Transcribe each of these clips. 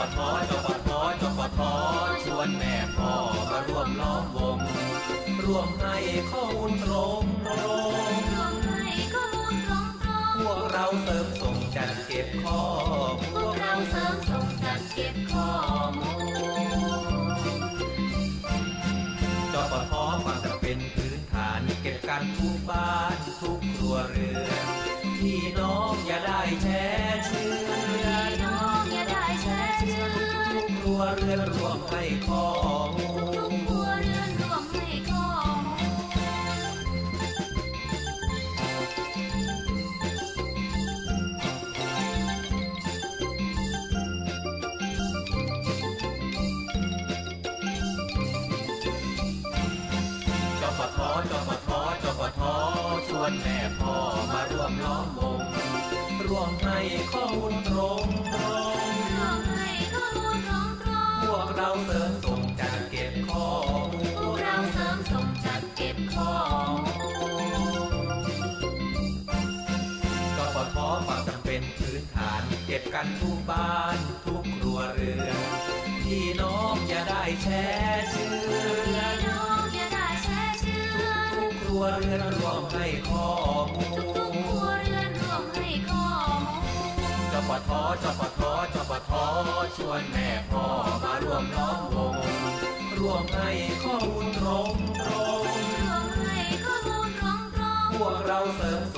จปทจปทจปทชวนแม่พ่อมาร่วมล้อมวง ร่วมให้ข้อมูลตรงตรงรวมให้ข้อมูลตรงตรงพวกเราเสริมส่งจัดเก็บข้อมูพวกเราเสริมส่งจัดเก็บข้อมูลจปทฟังจะเป็นพื้นฐานเก็บกันทุกบ้านทุกครัวเรือนพี่น้องอย่าได้แช่เวเรือนรวมให้ข้อมูทุกครัวเรือนรวมให้ข้อมูลจปทจปทจปทชวนแม่พ่อมาร่วมล้อมวงร่วมให้ข้อมูล เราเสริมส่งจัดเก็บข้อมูพวกลเราเสริมส่งจัดเก็บข้อมูลจปทความจำเป็นพื้นฐานเก็บกันทุกบ้านทุกครัวเรือนพี่น้องอย่าได้แช่เชื่อพี่น้องอย่าได้แช่เชื่อทุกครัวเรือนรวมให้ข้อมูลทุกครัวเรือนรวมให้ข้อมูลจปทจปทจปทชวนแม่ วมให้ข้อมูลตรงตรงรวมให้ข้อมูลตรงตรงพวกเราเสริมส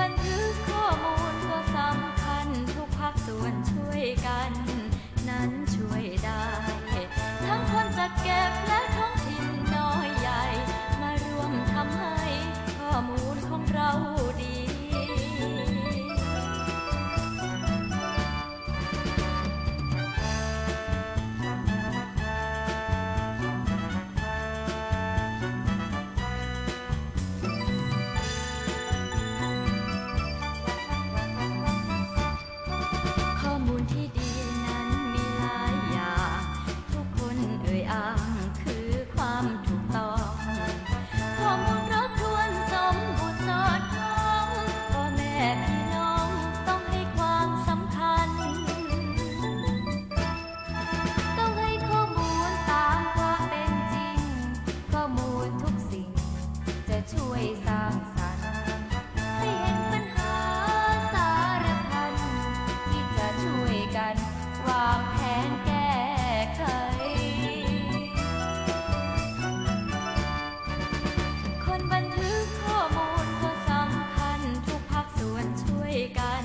บันทึกข้อมูลก็สำคัญทุกภาคส่วนช่วยกัน วางแผนแก้ไข คนบันทึกข้อมูลก็สำคัญทุกภาคส่วนช่วยกัน